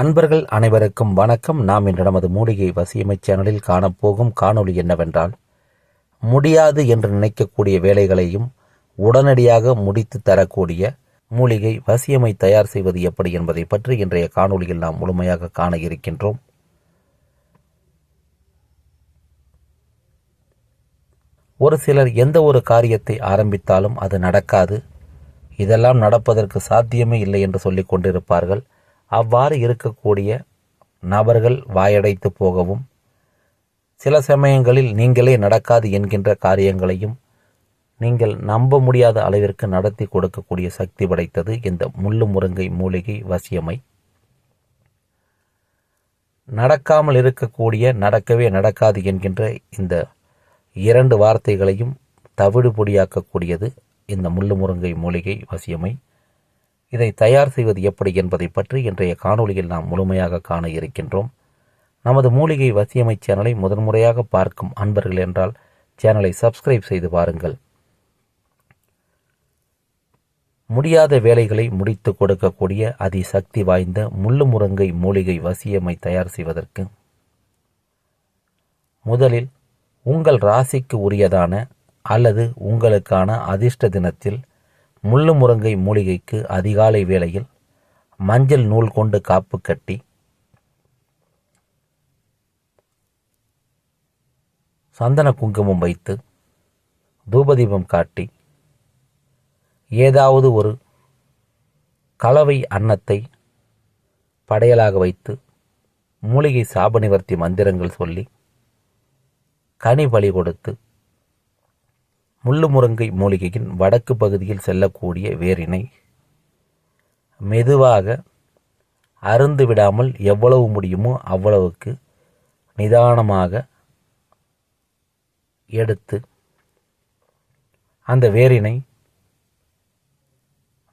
அன்பர்கள் அனைவருக்கும் வணக்கம். நாம் இன்று நமது மூலிகை வசியமை சேனலில் காணப்போகும் காணொளி என்னவென்றால் முடியாது என்று நினைக்கக்கூடிய வேலைகளையும் உடனடியாக முடித்து தரக்கூடிய மூலிகை வசியமை தயார் செய்வது எப்படி என்பதை பற்றி இன்றைய காணொளியில் நாம் முழுமையாக காண இருக்கின்றோம். ஒரு சிலர் எந்த ஒரு காரியத்தை ஆரம்பித்தாலும் அது நடக்காது. இதெல்லாம் நடப்பதற்கு சாத்தியமே இல்லை என்று சொல்லிக் கொண்டிருப்பார்கள். அவ்வாறு இருக்கக்கூடிய நபர்கள் வாயடைத்து போகவும் சில சமயங்களில் நீங்களே நடக்காது என்கின்ற காரியங்களையும் நீங்கள் நம்ப முடியாத அளவிற்கு நடத்தி கொடுக்கக்கூடிய சக்தி படைத்தது இந்த முள்ளு முருங்கை மூலிகை வசியமை. நடக்காமல் இருக்கக்கூடிய நடக்கவே நடக்காது என்கின்ற இந்த இரண்டு வார்த்தைகளையும் தவிடு பொடியாக்கக்கூடியது இந்த முள்ளு முருங்கை மூலிகை வசியமை. இதை தயார் செய்வது எப்படி என்பதை பற்றி இன்றைய காணொளியில் நாம் முழுமையாக காண இருக்கின்றோம். நமது மூலிகை வசியமை சேனலை முதன்முறையாக பார்க்கும் அன்பர்கள் என்றால் சேனலை சப்ஸ்கிரைப் செய்து பாருங்கள் முடியாத வேலைகளை முடித்து கொடுக்கக்கூடிய அதிசக்தி வாய்ந்த முள்ளு முருங்கை மூலிகை வசியமை தயார் செய்வதற்கு முதலில் உங்கள் ராசிக்கு உரியதான அல்லது உங்களுக்கான அதிர்ஷ்ட தினத்தில் முள்ளு முருங்கை மூலிகைக்கு அதிகாலை வேளையில் மஞ்சள் நூல் கொண்டு காப்பு கட்டி சந்தன குங்குமம் வைத்து தூபதீபம் காட்டி ஏதாவது ஒரு கலவை அன்னத்தை படையலாக வைத்து மூலிகை சாப நிவர்த்தி மந்திரங்கள் சொல்லி கனி பலி கொடுத்து முள்ளுமுருங்கை மூலிகையின் வடக்கு பகுதியில் செல்லக்கூடிய வேரினை மெதுவாக அருந்து விடாமல் எவ்வளவு முடியுமோ அவ்வளவுக்கு நிதானமாக எடுத்து அந்த வேரினை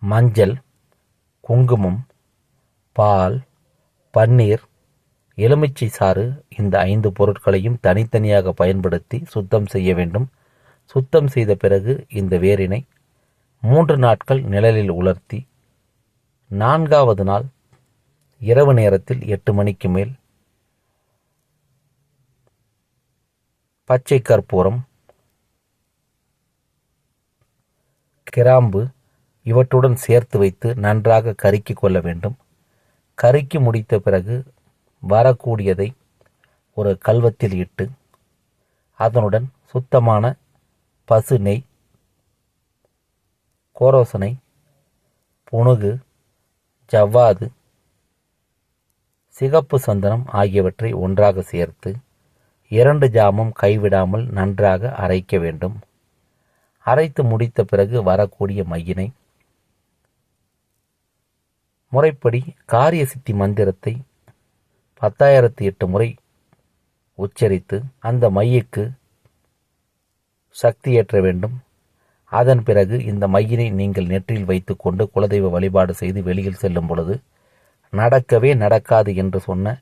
மஞ்சள் குங்குமம் பால் பன்னீர் எலுமிச்சை சாறு இந்த ஐந்து பொருட்களையும் தனித்தனியாக பயன்படுத்தி சுத்தம் செய்ய வேண்டும். சுத்தம் செய்த பிறகு இந்த வேரினை மூன்று நாட்கள் நிழலில் உலர்த்தி நான்காவது நாள் இரவு நேரத்தில் எட்டு மணிக்கு மேல் பச்சை கற்பூரம் கிராம்பு இவற்றுடன் சேர்த்து வைத்து நன்றாக கருக்கி கொள்ள வேண்டும். கருக்கி முடித்த பிறகு வரக்கூடியதை ஒரு கல்வத்தில் இட்டு அதனுடன் சுத்தமான பசு நெய் கோரோசனை புணுகு ஜவ்வாது சிகப்பு சந்தனம் ஆகியவற்றை ஒன்றாக சேர்த்து இரண்டு ஜாமும் கைவிடாமல் நன்றாக அரைக்க வேண்டும். அரைத்து முடித்த பிறகு வரக்கூடிய மையினை முறைப்படி காரிய சித்தி மந்திரத்தை பத்தாயிரத்தி எட்டு முறை உச்சரித்து அந்த மையுக்கு சக்தியேற்ற வேண்டும். அதன் பிறகு இந்த மையினை நீங்கள் நெற்றில் வைத்துக்கொண்டு குலதெய்வ வழிபாடு செய்து வெளியில் செல்லும் பொழுது நடக்கவே நடக்காது என்று சொன்ன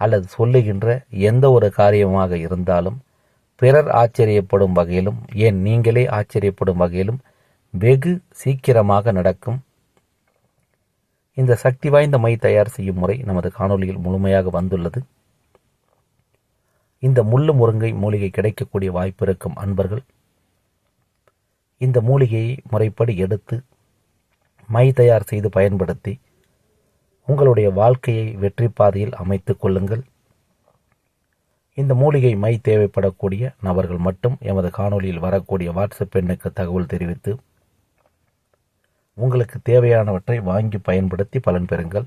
அல்லது சொல்லுகின்ற எந்த ஒரு காரியமாக இருந்தாலும் பிறர் ஆச்சரியப்படும் வகையிலும் ஏன் நீங்களே ஆச்சரியப்படும் வகையிலும் வெகு சீக்கிரமாக நடக்கும். இந்த சக்தி வாய்ந்த மை தயார் செய்யும் முறை நமது காணொலியில் முழுமையாக வந்துள்ளது. இந்த முள்ளு முருங்கை மூலிகை கிடைக்கக்கூடிய வாய்ப்பு இருக்கும் அன்பர்கள். இந்த மூலிகையை முறைப்படி எடுத்து மை தயார் செய்து பயன்படுத்தி உங்களுடைய வாழ்க்கையை வெற்றி பாதையில் அமைத்து கொள்ளுங்கள். இந்த மூலிகை மை தேவைப்படக்கூடிய நபர்கள் மட்டும் எமது காணொலியில் வரக்கூடிய வாட்ஸ்அப் எண்ணுக்கு தகவல் தெரிவித்து உங்களுக்கு தேவையானவற்றை வாங்கி பயன்படுத்தி பலன் பெறுங்கள்.